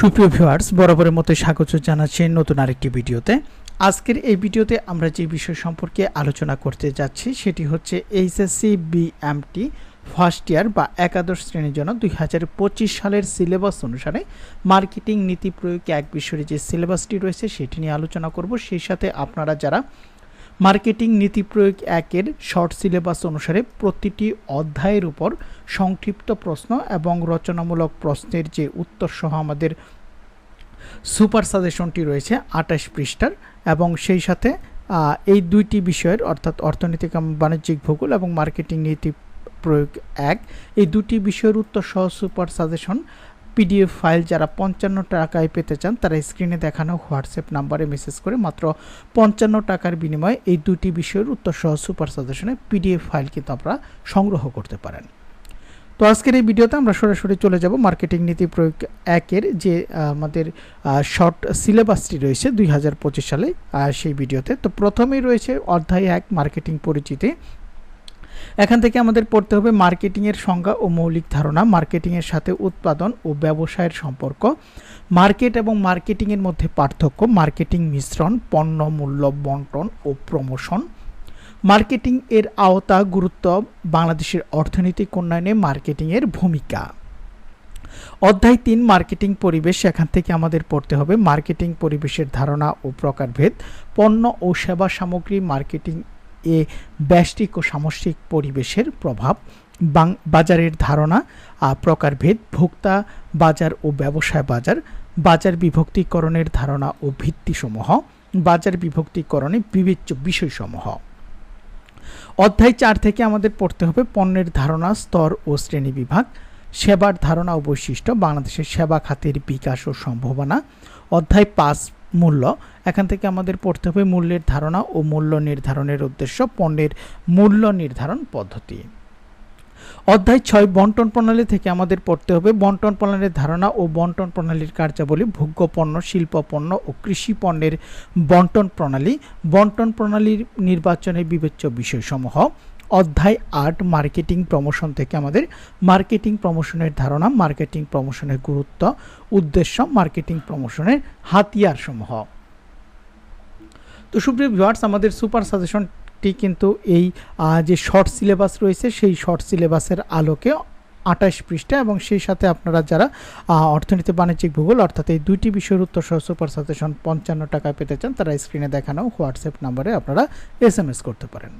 সুপ্রিয় ভিউয়ার্স বরাবরের মতো স্বাগত জানাচ্ছি নতুন আরেকটি ভিডিওতে। আজকের এই ভিডিওতে আমরা যে বিষয় সম্পর্কে আলোচনা করতে যাচ্ছি, সেটি হচ্ছে এইচএসসি বিএমটি ফার্স্ট ইয়ার বা একাদশ শ্রেণির জন্য দুই হাজার পঁচিশ সালের সিলেবাস অনুসারে মার্কেটিং নীতি প্রয়োগে এক বিষয়ের যে সিলেবাসটি রয়েছে, সেটি নিয়ে আলোচনা করব। সেই সাথে আপনারা যারা মার্কেটিং নীতি প্রয়োগ একের শর্ট সিলেবাস অনুসারে প্রতিটি অধ্যায়ের উপর সংক্ষিপ্ত প্রশ্ন এবং রচনামূলক প্রশ্নের যে উত্তর সহ আমাদের সুপার সাজেশনটি রয়েছে আঠাশ পৃষ্ঠার এবং সেই সাথে এই দুইটি বিষয়ের অর্থাৎ অর্থনৈতিক বাণিজ্যিক ভূগোল এবং মার্কেটিং নীতি প্রয়োগ এক। এই দুটি বিষয়ের উত্তর সহ সুপার সাজেশন পিডিএফ ফাইল যারা পঞ্চান্ন টাকায় পেতে চান, তারা স্ক্রিনে দেখানো হোয়াটসঅ্যাপ নাম্বারে মেসেজ করে মাত্র পঞ্চান্ন টাকার বিনিময়ে এই দুটি বিষয়ের উত্তর সহ সুপার সাজেশনে পিডিএফ ফাইল কিন্তু আপনারা সংগ্রহ করতে পারেন। তো আজকের এই ভিডিওতে আমরা সরাসরি চলে যাব মার্কেটিং নীতি প্রয়োগ একের যে আমাদের শর্ট সিলেবাসটি রয়েছে দুই হাজার পঁচিশ সালে সেই ভিডিওতে। তো প্রথমেই রয়েছে অধ্যায় এক, মার্কেটিং পরিচিতি। এখান থেকে আমাদের পড়তে হবে মার্কেটিংয়ের সংজ্ঞা ও মৌলিক ধারণা, মার্কেটিংয়ের সাথে উৎপাদন ও ব্যবসায়ের সম্পর্ক। মার্কেট এবং মার্কেটিংয়ের মধ্যে পার্থক্য, মার্কেটিং মিশ্রণ, পণ্য, মূল্য, বন্টন ও প্রমোশন। মার্কেটিং এর আওতা, গুরুত্ব বাংলাদেশের অর্থনৈতিক উন্নয়নে মার্কেটিংয়ের ভূমিকা। অধ্যায় তিন, মার্কেটিং পরিবেশ। এখান থেকে আমাদের পড়তে হবে মার্কেটিং পরিবেশের ধারণা ও প্রকারভেদ, পণ্য ও সেবা সামগ্রী মার্কেটিং এ ব্যষ্টিক ও সামষ্টিক পরিবেশের প্রভাব বাজারের ধারণা প্রকারভেদ, ভোক্তা বাজার ও ব্যবসায় বাজার বাজার বিভক্তিকরণের ধারণা ও ভিত্তিসমূহ, বাজার বিভক্তিকরণে বিবেচ্য বিষয়সমূহ। অধ্যায় চার থেকে আমাদের পড়তে হবে পণ্যের ধারণা, স্তর ও শ্রেণি বিভাগ, সেবার ধারণা ও বৈশিষ্ট্য, বাংলাদেশের সেবা খাতের বিকাশ ও সম্ভাবনা। অধ্যায় পাঁচ মূল্য। এখান থেকে আমাদের পড়তে হবে মূল্যের ধারণা ও মূল্য নির্ধারণের উদ্দেশ্য পণ্যের মূল্য নির্ধারণ পদ্ধতি। অধ্যায় ছয়, বন্টন প্রণালী থেকে আমাদের পড়তে হবে বন্টন প্রণালীর ধারণা ও বন্টন প্রণালীর কার্যাবলী ভোগ্য পণ্য, শিল্প পণ্য ও কৃষি পণ্যের বন্টন প্রণালী। বন্টন প্রণালীর নির্বাচনের বিবেচ্য বিষয়সমূহ অধ্যায় আট, মার্কেটিং প্রমোশন থেকে আমাদের মার্কেটিং প্রমোশনের ধারণা, মার্কেটিং প্রমোশনের গুরুত্ব, উদ্দেশ্য, মার্কেটিং প্রমোশনের হাতিয়ার সমূহ তো সুপ্রিয় ভিউয়ার্স আমাদের সুপার সাজেশনটি কিন্তু এই যে শর্ট সিলেবাস রয়েছে, সেই শর্ট সিলেবাসের আলোকে আঠাশ পৃষ্ঠা এবং সেই সাথে আপনারা যারা অর্থনীতি, বাণিজ্যিক, ভূগোল, অর্থাৎ এই দুইটি বিষয়ের উত্তর সহ সুপার সাজেশন পঞ্চান্ন টাকায় পেতে চান, তারা স্ক্রিনে দেখানো হোয়াটসঅ্যাপ নাম্বারে আপনারা এস করতে পারেন।